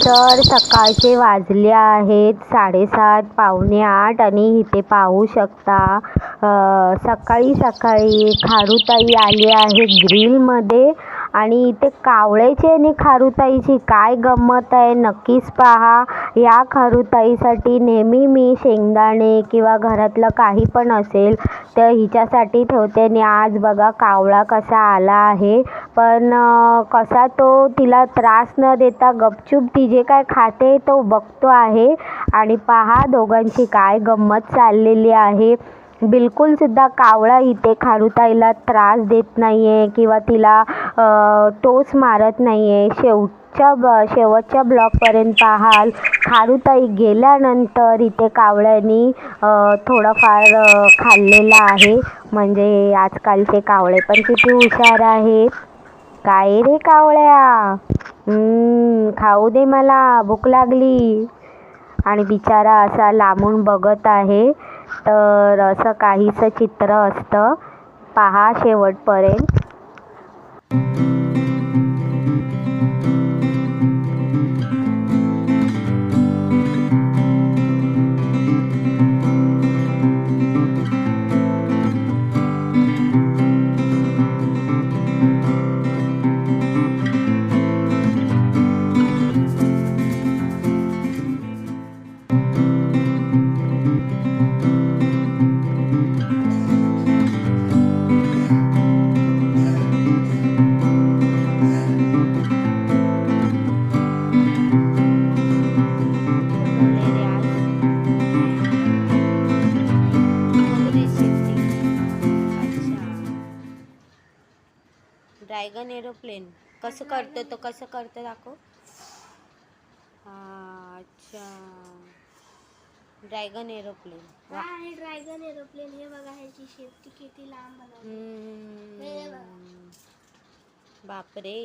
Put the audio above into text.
तर सकाळचे वाजले आहेत साडेसात पावणे आठ आणि इथे पाहू शकता सकाळी सकाळी खारुताई आली आहे ग्रिलमध्ये आणि इथे कावळ्याची आणि खारुताईची काय गंमत आहे? नक्कीच पहा. या खारुताईसाठी नेहमी मी शेंगदाणे किंवा घरातलं काही पण असेल तर हिच्यासाठी ठेवते. आणि आज बघा कावळा कसा आला आहे. पण कसा तो तिला त्रास न देता गपचूप ती जे काय खाते तो बघतो आहे. आणि पहा दोघांची काय गंमत चाललेली आहे. बिलकुलसुद्धा कावळा इथे खारुताईला त्रास देत नाही आहे किंवा तिला टोच मारत नाही आहे शेवटच्या ब शेवटच्या ब्लॉकपर्यंत पाहाल खारुताई गेल्यानंतर इथे कावळ्यानी थोडंफार खाल्लेलं आहे. म्हणजे आजकालचे कावळे पण किती हुशार आहेत. काय रे कावळ्या? खाऊ दे मला भूक लागली. आणि बिचारा असा लांबून बघत आहे. तर असं काहीसं चित्र असतं. पहा शेवटपर्यंत. Dragon aeroplane. कसं करतो तो कसं करतो दाखव. अच्छा. Dragon aeroplane. हा हे ड्रॅगन एरोप्लेन हे बघा ह्याची शेपटी किती लांब बनवली. हे बघा. बापरे.